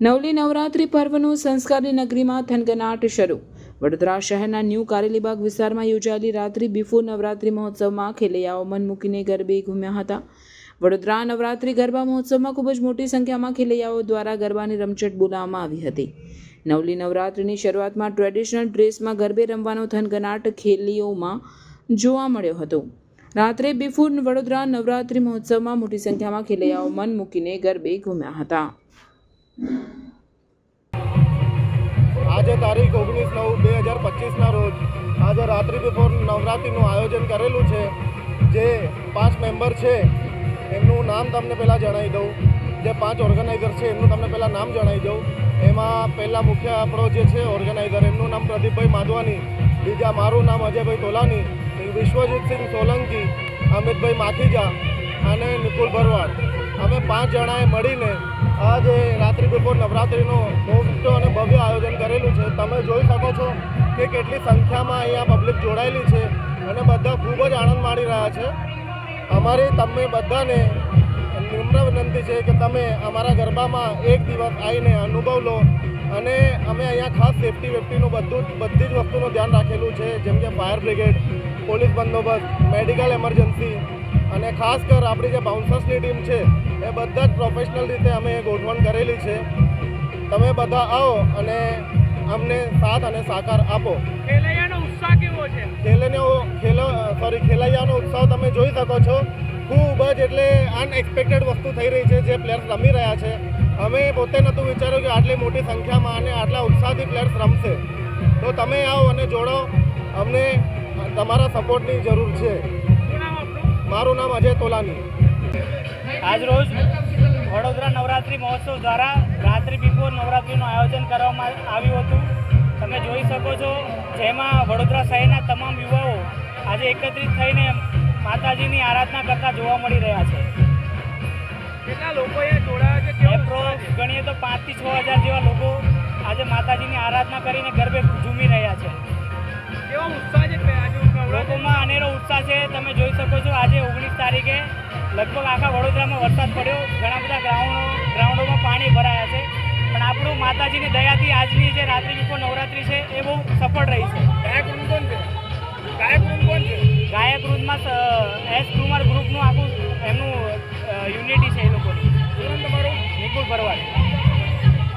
નવલી નવરાત્રિ પર્વનું સંસ્કારની નગરીમાં થનગનાટ શરૂ. વડોદરા શહેરના ન્યૂ કારેલીબાગ વિસ્તારમાં યોજાયેલી રાત્રિ બિફોર નવરાત્રિ મહોત્સવમાં ખેલૈયાઓ મન મૂકીને ગરબે ઘૂમ્યા હતા. વડોદરા નવરાત્રિ ગરબા મહોત્સવમાં ખૂબ જ મોટી સંખ્યામાં ખેલૈયાઓ દ્વારા ગરબાની રમઝટ બોલાવવામાં આવી હતી. નવલી નવરાત્રિની શરૂઆતમાં ટ્રેડિશનલ ડ્રેસમાં ગરબે રમવાનો થનગનાટ ખેલીઓમાં જોવા મળ્યો હતો. રાત્રે બિફોર વડોદરા નવરાત્રિ મહોત્સવમાં મોટી સંખ્યામાં ખેલૈયાઓ મન મૂકીને ગરબે ઘૂમ્યા હતા. આજે તારીખ ઓગણીસ નવ બે હજાર પચીસના રોજ આજે રાત્રિ બિફોર નવરાત્રિનું આયોજન કરેલું છે. જે પાંચ મેમ્બર છે, એમનું નામ તમને પહેલાં જણાવી દઉં. જે પાંચ ઓર્ગેનાઇઝર છે, એમનું તમને પહેલાં નામ જણાવી દઉં. એમાં પહેલાં મુખ્ય આપણો જે છે ઓર્ગેનાઇઝર એમનું નામ પ્રદીપભાઈ માધવાની, બીજા મારું નામ અજયભાઈ તોલાની, વિશ્વજીતસિંહ સોલંકી, અમિતભાઈ માખીજા અને નિકુલ ભરવાડ અમે પાંચ જણાએ મળીને આ જે રાત્રિ બપોર નવરાત્રિનું મોટું અને ભવ્ય આયોજન કરેલું છે. તમે જોઈ શકો છો કે કેટલી સંખ્યામાં અહીંયા પબ્લિક જોડાયેલી છે અને બધા ખૂબ જ આનંદ માણી રહ્યા છે. અમારી તમે બધાને નિમ્ર વિનંતી છે કે તમે અમારા ગરબામાં એક દિવસ આવીને અનુભવ લો અને અમે અહીંયા ખાસ સેફટી વેફટીનું બધું બધી જ વસ્તુનું ધ્યાન રાખેલું છે. જેમ કે ફાયર બ્રિગેડ પોલીસ બંદોબસ્ત મેડિકલ એમરજન્સી અને ખાસ કર આપણી જે બાઉન્સર્સની ટીમ છે એ બધા જ પ્રોફેશનલ રીતે અમે ગોઠવણ કરેલી છે. તમે બધા આવો અને અમને સાથ અને સાકાર આપો. ખેલૈયાનો ઉત્સાહ કેવો છે? ખેલનો ખેલો સોરી ખેલૈયાનો ઉત્સાહ તમે જોઈ શકો છો. ખૂબ જ એટલે અનએક્સપેક્ટેડ વસ્તુ થઈ રહી છે જે પ્લેયર્સ રમી રહ્યા છે. અમે પોતે નહોતું વિચાર્યું કે આટલી મોટી સંખ્યામાં અને આટલા ઉત્સાહથી પ્લેયર્સ રમશે. તો તમે આવો અને જોડો અમને તમારા સપોર્ટની જરૂર છે. મારું નામ અજય તોલાની. આજરોજ વડોદરા નવરાત્રિ મહોત્સવ દ્વારા રાત્રિ બિફોર નવરાત્રિનું આયોજન કરવામાં આવ્યું હતું. તમે જોઈ શકો છો જેમાં વડોદરા શહેરના તમામ યુવાઓ આજે એકત્રિત થઈને માતાજીની આરાધના કરતા જોવા મળી રહ્યા છે. કેટલા લોકો જોડાયા છે? ગણીએ તો પાંચથી છ હજાર જેવા લોકો આજે માતાજીની આરાધના કરીને ગરબે ઝૂમી રહ્યા છે. લગભગ આખા વડોદરામાં વરસાદ પડ્યો. ઘણા બધા ગ્રાઉન્ડો, ગ્રાઉન્ડોમાં પાણી ભરાયા છે. પણ આપણું માતાજીની દયાથી આજની જે રાત્રિ બિફોર નવરાત્રિ છે, એ બહુ સફળ રહી છે.